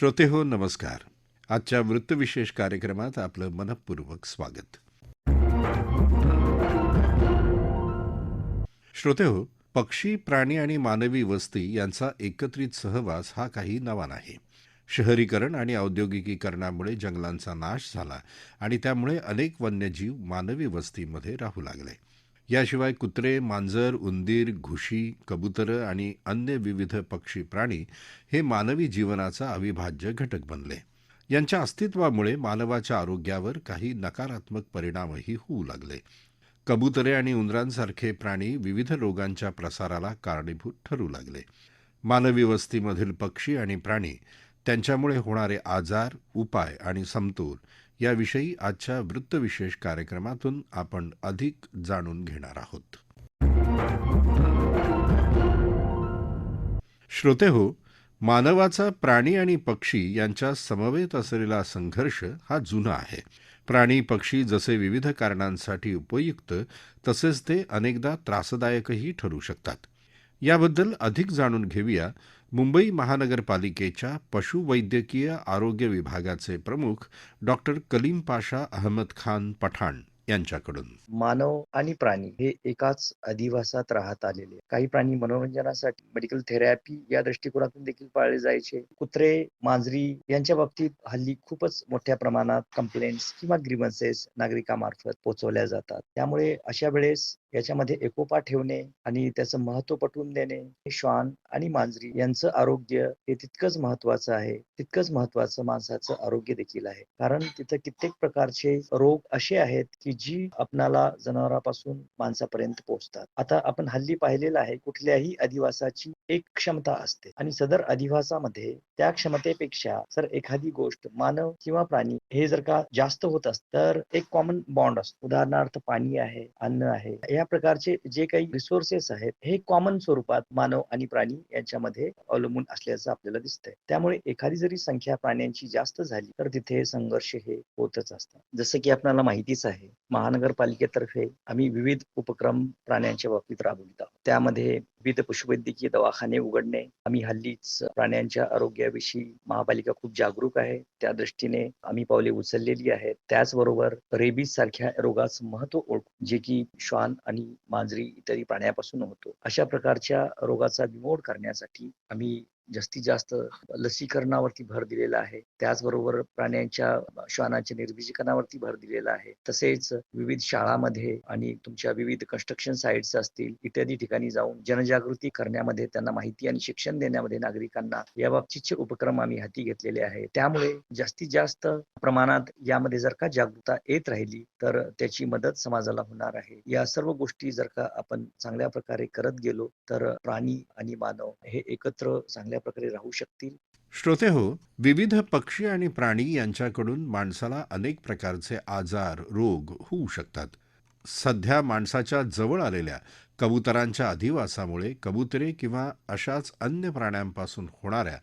श्रोते हो नमस्कार. आजच्या वृत्तविशेष कार्यक्रमात आपलं मनपूर्वक स्वागत. श्रोते हो पक्षी प्राणी आणि मानवी वस्ती यांचा एकत्रित सहवास हा काही नवा नाही. शहरीकरण आणि औद्योगिकीकरणामुळे जंगलांचा नाश झाला आणि त्यामुळे अनेक वन्यजीव मानवी वस्तीमध्ये राहू लागले. याशिवाय कुत्रे मांजर उंदीर घुशी कबुतरं आणि अन्य विविध पक्षी प्राणी हे मानवी जीवनाचा अविभाज्य घटक बनले. यांच्या अस्तित्वामुळे मानवाच्या आरोग्यावर काही नकारात्मक परिणामही होऊ लागले. कबुतरे आणि उंदरांसारखे प्राणी विविध रोगांच्या प्रसाराला कारणीभूत ठरू लागले. मानवी वस्तीमधील पक्षी आणि प्राणी त्यांच्यामुळे होणारे आजार उपाय आणि समतोल याविषयी आजच्या वृत्तविशेष कार्यक्रमातून आपण अधिक जाणून घेणार आहोत. श्रोते हो मानवाचा प्राणी आणि पक्षी यांच्या समवेत असलेला संघर्ष हा जुना आहे. प्राणी पक्षी जसे विविध कारणांसाठी उपयुक्त तसेच ते अनेकदा त्रासदायकही ठरू शकतात. याबद्दल अधिक जाणून घेऊया मुंबई महानगरपालिकेच्या पशुवैद्यकीय आरोग्य विभागाचे प्रमुख डॉक्टर कलीम पाशा अहमद खान पठाण यांच्याकडून. मानव आणि प्राणी हे एकाच अधिवासात राहत आलेले काही प्राणी मनोरंजनासाठी मेडिकल थेरपी या दृष्टिकोनातून देखील पाळले जायचे. कुत्रे मांजरी यांच्या बाबतीत हल्ली खूपच मोठ्या प्रमाणात कंप्लेंट्स किंवा ग्रीवन्सेस नागरिकामार्फत पोहोचवल्या जातात. त्यामुळे अशा वेळेस याच्यामध्ये एकोपा ठेवणे आणि त्याचं महत्त्व पटवून देणे हे श्वान आणि मांजरी यांचं आरोग्य हे तितकंच महत्वाचं आहे. तितकंच महत्वाचं माणसाचं आरोग्य देखील आहे. कारण तिथं कित्येक प्रकारचे रोग असे आहेत की जी आपणाला जनावरांपासून माणसापर्यंत पोहोचतात. आता आपण हल्ली पाहिलेलं आहे कुठल्याही अधिवासाची एक क्षमता असते. आणि सदर अधिवासामध्ये त्या क्षमतेपेक्षा जर एखादी गोष्ट मानव किंवा प्राणी हे जर का जास्त होत असत तर एक कॉमन बॉन्ड असतो. उदाहरणार्थ पाणी आहे अन्न आहे या प्रकारचे जे काही रिसोर्सेस आहेत हे कॉमन स्वरूपात मानव आणि प्राणी यांच्यामध्ये अवलंबून असल्याचं आपल्याला दिसतंय. त्यामुळे एखादी जरी संख्या प्राण्यांची जास्त झाली तर तिथे संघर्ष हे होतच असतात जसं की आपल्याला माहितीच आहे महानगरपालिकेतर्फे आम्ही विविध उपक्रम प्राण्यांच्या बाबतीत राबवित आहोत. त्यामध्ये विविध पशुवैद्यकीय दवाखाने उघडणे आम्ही हल्लीच प्राण्यांच्या आरोग्याविषयी महापालिका खूप जागरूक आहे. त्या दृष्टीने आम्ही पावले उचललेली आहेत. त्याचबरोबर रेबीज सारख्या रोगाचं महत्त्व ओळखू जे की श्वान आणि मांजरी इत्यादी प्राण्यापासून होतो. अशा प्रकारच्या रोगाचा बिमोड करण्यासाठी आम्ही जास्तीत जास्त लसीकरणावरती भर दिलेला आहे. त्याचबरोबर प्राण्यांच्या श्वानाच्या निर्बीजीकरणावरती भर दिलेला आहे. तसेच विविध शाळामध्ये आणि तुमच्या विविध कन्स्ट्रक्शन साईट्स असतील इत्यादी ठिकाणी जाऊन जनजागृती करण्यामध्ये त्यांना माहिती आणि शिक्षण देण्यामध्ये नागरिकांना याबाबतीचे उपक्रम आम्ही हाती घेतलेले आहे त्यामुळे जास्तीत जास्त प्रमाणात यामध्ये जर का जागृता येत राहिली तर त्याची मदत समाजाला होणार आहे. या सर्व गोष्टी जर का आपण चांगल्या प्रकारे करत गेलो तर प्राणी आणि मानव हे एकत्र चांगल्या प्रकारे राहू शकतील? श्रोते हो विविध पक्षी आणि प्राणी यांच्याकडून माणसाला अनेक प्रकारचे आजार रोग होऊ शकतात. सध्या माणसाच्या जवळ आलेल्या कबुतरांच्या अधिवासामुळे कबुतरे किंवा अशाच अन्य प्राण्यांपासून होणाऱ्या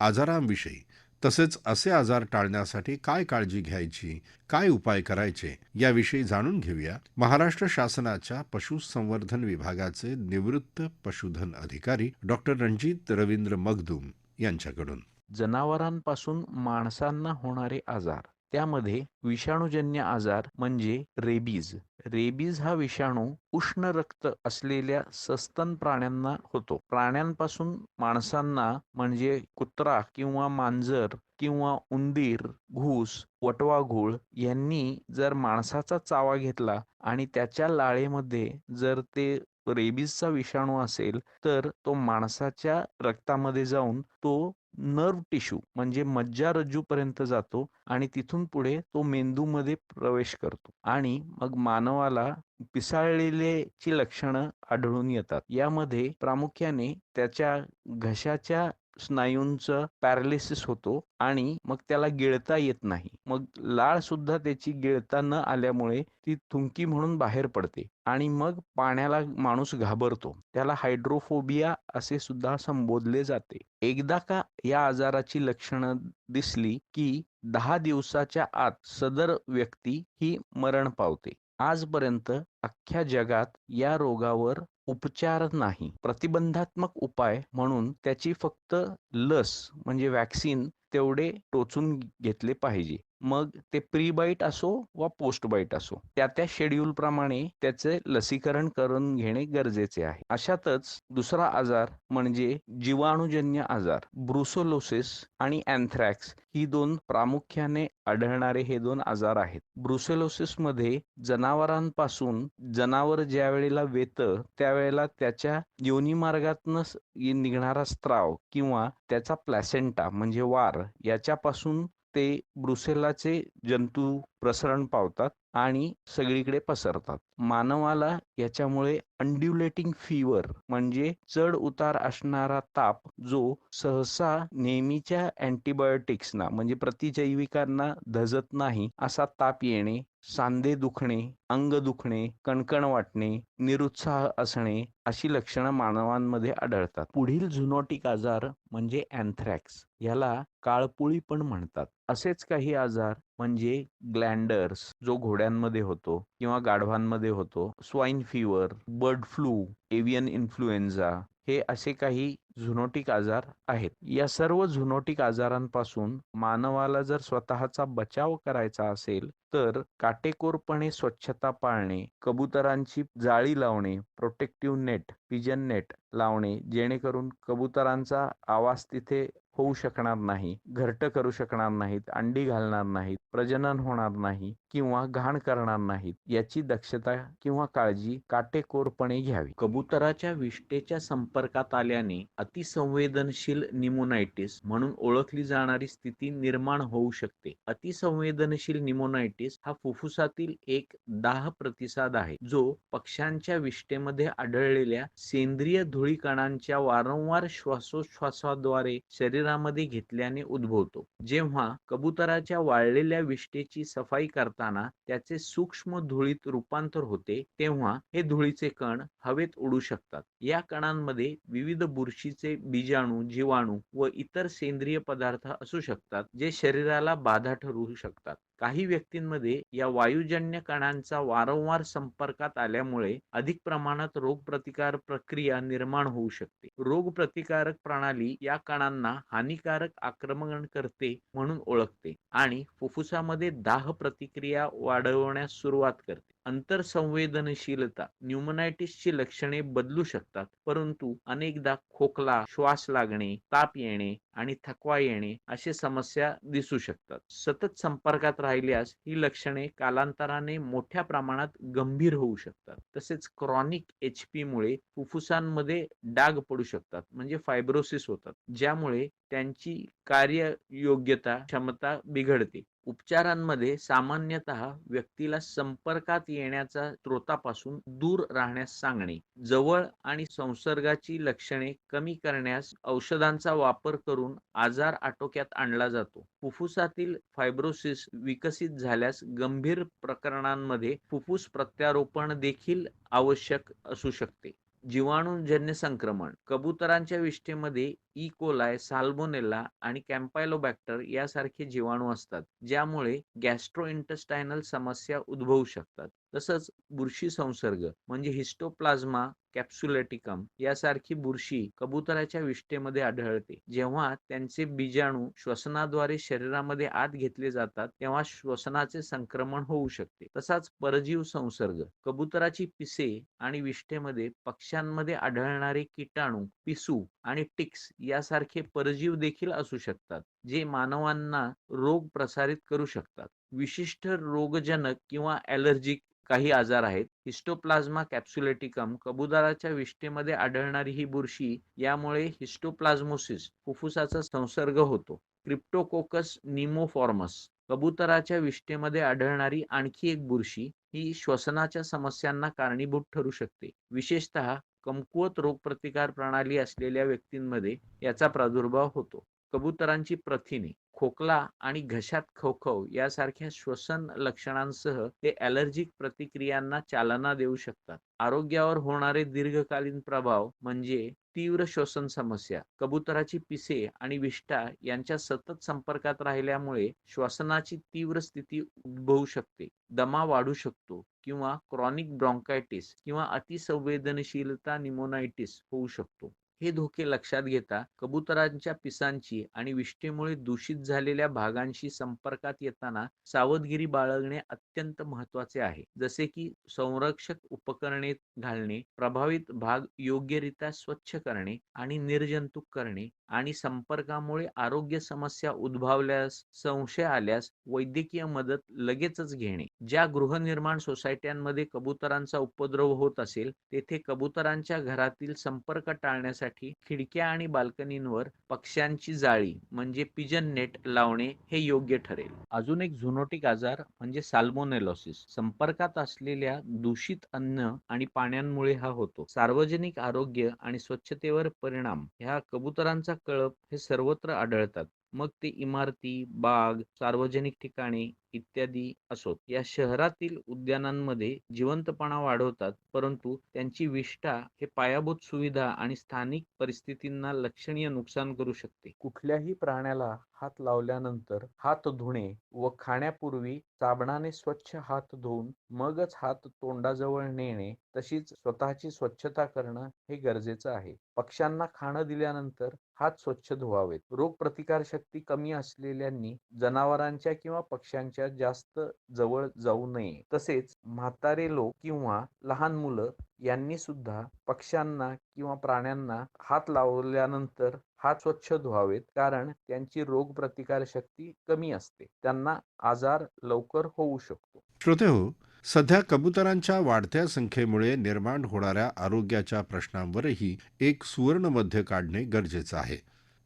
आजारांविषयी तसेच असे आजार टाळण्यासाठी काय काळजी घ्यायची काय उपाय करायचे याविषयी जाणून घेऊया. महाराष्ट्र शासनाच्या पशुसंवर्धन विभागाचे निवृत्त पशुधन अधिकारी डॉक्टर रणजित रवींद्र मगदूम यांच्याकडून. जनावरांपासून माणसांना होणारे आजार. त्यामध्ये विषाणूजन्य आजार म्हणजे रेबीज. रेबीज हा विषाणू उष्ण रक्त असलेल्या सस्तन प्राण्यांना होतो. प्राण्यांपासून माणसांना म्हणजे कुत्रा किंवा मांजर किंवा उंदीर घूस वटवाघूळ यांनी जर माणसाचा चावा घेतला आणि त्याच्या लाळेमध्ये जर ते रेबीजचा विषाणू असेल तर तो माणसाच्या रक्तामध्ये जाऊन तो नर्व टिश्यू म्हणजे मज्जारज्जू पर्यंत जातो आणि तिथून पुढे तो मेंदूमध्ये प्रवेश करतो. आणि मग मानवाला पिसाळलेलेची लक्षणं आढळून येतात. यामध्ये प्रामुख्याने त्याच्या घशाच्या स्नायूंचं पॅरालिसिस होतो आणि मग त्याला गिळता येत नाही. मग लाळ सुद्धा त्याची गिळता न आल्यामुळे ती थुंकी म्हणून बाहेर पडते आणि मग पाण्याला माणूस घाबरतो. त्याला हायड्रोफोबिया असे सुद्धा संबोधले जाते. एकदा का या आजाराची लक्षणं दिसली की दहा दिवसाच्या आत सदर व्यक्ती ही मरण पावते. आजपर्यंत अख्ख्या जगात या रोगावर उपचार नाही. प्रतिबंधात्मक उपाय म्हणून त्याची फक्त लस म्हणजे वॅक्सिन तेवढे टोचून घेतले पाहिजे. मग ते प्री बाईट असो वा पोस्ट बाईट असो त्या त्या शेड्यूल प्रमाणे त्याचे लसीकरण करून घेणे गरजेचे आहे. अशातच दुसरा आजार म्हणजे जीवाणूजन्य आजार ब्रुसोलोसिस आणि अँथ्रॅक्स ही दोन प्रामुख्याने आढळणारे हे दोन आजार आहेत. ब्रुसेलोसिसमध्ये जनावरांपासून जनावर ज्या वेळेला वेतं त्यावेळेला त्याच्या योनिमार्गातनं स- निघणारा स्त्राव किंवा त्याचा प्लॅसेंटा म्हणजे वार याच्यापासून ते ब्रुसेलाचे जंतू प्रसरण पावतात आणि सगळीकडे पसरतात. मानवाला याच्यामुळे अंड्युलेटिंग फीवर म्हणजे चढ उतार असणारा ताप जो सहसा नेहमीच्या अँटीबायोटिक्सना म्हणजे प्रतिजैविकांना धजत नाही असा ताप येणे सांधे दुखणे अंग दुखणे कणकण वाटणे निरुत्साह असणे अशी लक्षणं मानवांमध्ये आढळतात. पुढील झुनोटिक आजार म्हणजे अँथ्रॅक्स याला काळपुळी पण म्हणतात. असेच काही आजार म्हणजे ग्लँडर्स जो घोड्यांमध्ये होतो किंवा गाढवांमध्ये होतो swine fever bird flu avian influenza हे असे काही झुनोटिक आजार आहेत. या सर्व झुनोटिक आजारांपासून मानवाला जर स्वतःचा बचाव करायचा असेल तर काटेकोरपणे स्वच्छता पाळणे कबुतरांची जाळी लावणे प्रोटेक्टिव्ह नेट पिजन नेट लावणे जेणेकरून कबुतरांचा आवाज तिथे होऊ शकणार नाही घरटं करू शकणार नाहीत अंडी घालणार नाहीत प्रजनन होणार नाही किंवा घाण करणार नाहीत याची दक्षता किंवा काळजी काटेकोरपणे घ्यावी. कबुतराच्या विष्टेच्या संपर्कात आल्याने अतिसंवेदनशील निमोनायटिस म्हणून ओळखली जाणारी स्थिती निर्माण होऊ शकते. अतिसंवेदनशील निमोनायटिस हा फुफ्फुसातील एक दाह प्रतिसाद आहे जो पक्ष्यांच्या विष्ठेमध्ये आढळलेल्या सेंद्रिय धुळी कणांच्या वारंवार श्वासोच्छ्वासाद्वारे शरीरामध्ये घेतल्याने उद्भवतो. जेव्हा कबुतराच्या वाळलेल्या विष्ठेची सफाई करताना त्याचे सूक्ष्म धुळीत रूपांतर होते तेव्हा हे धुळीचे कण हवेत उडू शकतात. या कणांमध्ये विविध बुरशीचे बीजाणू जीवाणू व इतर सेंद्रिय पदार्थ असू शकतात जे शरीराला बाधा ठरू शकतात. काही व्यक्तींमध्ये या वायुजन्य कणांचा वारंवार संपर्कात आल्यामुळे अधिक प्रमाणात रोगप्रतिकार प्रक्रिया निर्माण होऊ शकते. रोगप्रतिकारक प्रणाली या कणांना हानिकारक आक्रमण करते म्हणून ओळखते आणि फुफ्फुसामध्ये दाह प्रतिक्रिया वाढवण्यास सुरुवात करते. अंतरसंवेदनशीलता न्यूमनायटिसची लक्षणे बदलू शकतात. परंतु अनेकदा खोकला श्वास लागणे ताप येणे आणि थकवा येणे असे समस्या दिसू शकतात. सतत संपर्कात राहिल्यास ही लक्षणे कालांतराने मोठ्या प्रमाणात गंभीर होऊ शकतात. तसेच क्रॉनिक एच पी मुळे फुफ्फुसांमध्ये डाग पडू शकतात म्हणजे फायब्रोसिस होतात ज्यामुळे त्यांची कार्ययोग्यता क्षमता बिघडते. उपचारांमध्ये सामान्यतः व्यक्तीला संपर्कात येण्याच्या स्रोतापासून दूर राहण्यास सांगणे जवळ आणि संसर्गाची लक्षणे कमी करण्यास औषधांचा वापर करून आजार आटोक्यात आणला जातो. फुफ्फुसातील फायब्रोसिस विकसित झाल्यास गंभीर प्रकरणांमध्ये फुफ्फुस प्रत्यारोपण देखील आवश्यक असू शकते. जीवाणूजन्य संक्रमण कबुतरांच्या विष्ठेमध्ये ई कोलाय साल्मोनेला आणि कॅम्पायलोबॅक्टर यासारखे जीवाणू असतात ज्यामुळे गॅस्ट्रोइंटेस्टायनल समस्या उद्भवू शकतात. तसंच बुरशी संसर्ग म्हणजे हिस्टोप्लाझ्मा कॅप्सुलेटिकम यासारखी बुरशी कबुतराच्या विष्ठेमध्ये आढळते. जेव्हा त्यांचे बीजाणू श्वसनाद्वारे शरीरामध्ये आत घेतले जातात तेव्हा श्वसनाचे संक्रमण होऊ शकते. तसाच परजीव संसर्ग कबुतराची पिसे आणि विष्ठेमध्ये पक्ष्यांमध्ये आढळणारे किटाणू पिसू आणि टिक्स यासारखे परजीव देखील असू शकतात जे मानवांना रोग प्रसारित करू शकतात. विशिष्ट रोगजनक किंवा ॲलर्जिक काही आजार आहेत. हिस्टोप्लाझ्मा कॅप्सुलेटिकम कबुतराच्या विष्ठेमध्ये आढळणारी ही बुरशी यामुळे हिस्टोप्लाझ्मोसिस फुफ्फुसाचा संसर्ग होतो. क्रिप्टोकोकस निमोफॉर्मस कबुतराच्या विष्ठेमध्ये आढळणारी आणखी एक बुरशी ही श्वसनाच्या समस्यांना कारणीभूत ठरू शकते. विशेषतः कमकुवत रोगप्रतिकार प्रणाली असलेल्या व्यक्तींमध्ये याचा प्रादुर्भाव होतो. कबुतरांची प्रथिने खोकला आणि घशात खवखव यासारख्या श्वसन लक्षणांसह ते ॲलर्जिक प्रतिक्रियांना चालना देऊ शकतात. आरोग्यावर होणारे दीर्घकालीन प्रभाव म्हणजे तीव्र श्वसन समस्या कबुतराची पिसे आणि विष्ठा यांच्या सतत संपर्कात राहिल्यामुळे श्वसनाची तीव्र स्थिती उद्भवू शकते दमा वाढू शकतो किंवा क्रॉनिक ब्रॉन्कायटिस किंवा अतिसंवेदनशीलता निमोनायटिस होऊ शकतो. हे धोके लक्षात घेता कबुतरांच्या पिसांची आणि विष्ठेमुळे दूषित झालेल्या भागांशी संपर्कात येताना सावधगिरी बाळगणे अत्यंत महत्त्वाचे आहे. जसे की संरक्षक उपकरणे घालणे प्रभावित भाग योग्यरित्या स्वच्छ करणे आणि निर्जंतुक करणे आणि संपर्कामुळे आरोग्य समस्या उद्भवल्यास संशय आल्यास वैद्यकीय मदत लगेचच घेणे. ज्या गृहनिर्माण सोसायट्यांमध्ये कबुतरांचा उपद्रव होत असेल तेथे कबुतरांच्या घरातील संपर्क टाळण्यासाठी खिडक्या आणि बाल्कनींवर पक्ष्यांची जाळी म्हणजे पिजन नेट लावणे हे योग्य ठरेल. अजून एक झुनोटिक आजार म्हणजे साल्मोनेलॉसिस संपर्कात असलेल्या दूषित अन्न आणि पाण्यांमुळे हा होतो. सार्वजनिक आरोग्य आणि स्वच्छतेवर परिणाम. ह्या कबुतरांचा कळप हे सर्वत्र आढळतात. मग ते इमारती बाग सार्वजनिक ठिकाणे इत्यादी असोत. या शहरातील उद्यानांमध्ये जिवंतपणा वाढवतात परंतु त्यांची विष्ठा हे पायाभूत सुविधा आणि स्थानिक परिस्थितींना लक्षणीय नुकसान करू शकते. कुठल्याही प्राण्याला हात लावल्यानंतर हात धुणे व खाण्यापूर्वी साबणाने स्वच्छ हात धुवून मगच हात तोंडाजवळ नेणे तशीच स्वतःची स्वच्छता करणं हे गरजेचं आहे. पक्ष्यांना खाणं दिल्यानंतर हात स्वच्छ धुवावेत. रोगप्रतिकारशक्ती शक्ती कमी असलेल्यांनी जनावरांच्या किंवा पक्ष्यांच्या जास्त जवळ जाऊ नये. तसेच म्हातारे लोक किंवा लहान मुलं यांनी सुद्धा पक्ष्यांना किंवा प्राण्यांना हात लावल्यानंतर हात स्वच्छ धुवावेत. कारण त्यांची रोग प्रतिकार शक्ती कमी असते. त्यांना आजार लवकर होऊ शकतो. श्रोते हो सध्या कबुतरांच्या वाढत्या संख्येमुळे निर्माण होणाऱ्या आरोग्याच्या प्रश्नांवरही एक सुवर्ण मध्य काढणे गरजेचं आहे.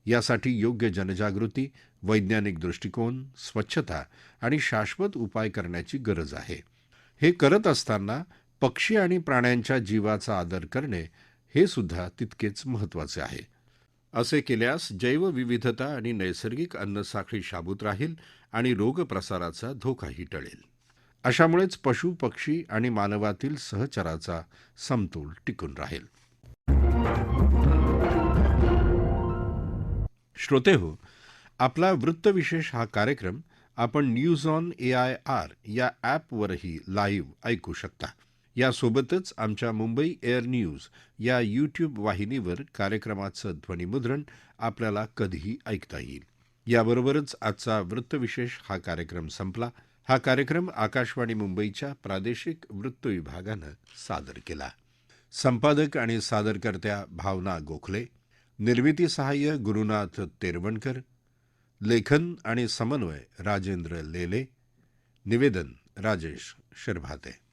यासाठी योग्य जनजागृती वैज्ञानिक दृष्टिकोन स्वच्छता आणि शाश्वत उपाय करण्याची गरज आहे. हे करत असताना पक्षी आणि प्राण्यांच्या जीवाचा आदर करणे हे सुद्धा तितकेच महत्त्वाचे आहे. असे केल्यास जैवविविधता आणि नैसर्गिक अन्नसाखळी शाबूत राहील आणि रोगप्रसाराचा धोकाही टळेल. अशामुळेच पशु पक्षी आणि मानवातील सहचराचा समतोल टिकून राहील. श्रोते हो आपला वृत्तविशेष हा कार्यक्रम आपण news on A I R या ॲपवरही लाईव्ह ऐकू शकता. यासोबतच आमच्या मुंबई एअर न्यूज या यूट्यूब वाहिनीवर कार्यक्रमाचं ध्वनिमुद्रण आपल्याला कधीही ऐकता येईल. याबरोबरच आजचा वृत्तविशेष हा कार्यक्रम संपला. हा कार्यक्रम आकाशवाणी मुंबईच्या प्रादेशिक वृत्त विभागानं सादर केला. संपादक आणि सादरकर्त्या भावना गोखले निर्मिती सहाय्य गुरुनाथ तेरवणकर लेखन आणि समन्वय राजेंद्र लेले निवेदन राजेश शिरभाते.